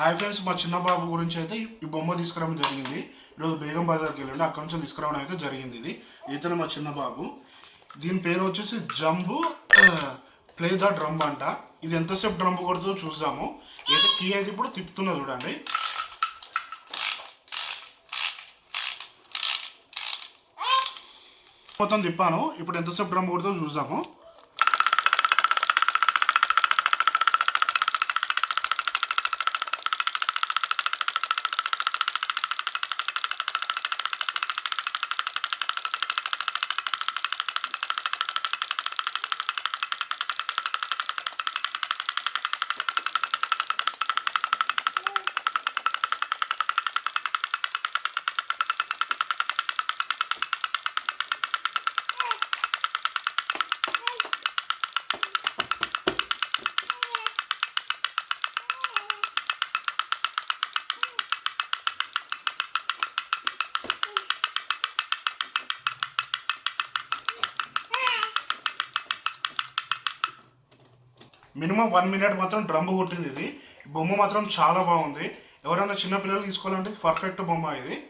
Hi friends మా చిన్న బాబు గురించి అయితే ఈ బొమ్మ తీసుకురావడం జరిగింది. ఈరోజు బేగం బజార్కి వెళ్ళండి. అక్కడ నుంచి తీసుకురావడం అయితే జరిగింది ఇది. ఇతను మా చిన్న బాబు దీని పేరు వచ్చేసి జంబు ప్లే ద డ్రమ్ అంట. ఇది ఎంతసేపు డ్రమ్ కొడుతుందో చూద్దాము. అయితే కీ అయితే ఇప్పుడు తిప్పుతున్నా చూడండి. మొత్తం తిప్పాను. ఇప్పుడు ఎంతసేపు డ్రమ్ కొడుతుందో చూద్దాము. మినిమం వన్ మినిట్ మాత్రం డ్రమ్ కొట్టింది ఇది. బొమ్మ మాత్రం చాలా బాగుంది. ఎవరైనా చిన్నపిల్లలు తీసుకోవాలంటే పర్ఫెక్ట్ బొమ్మ ఇది.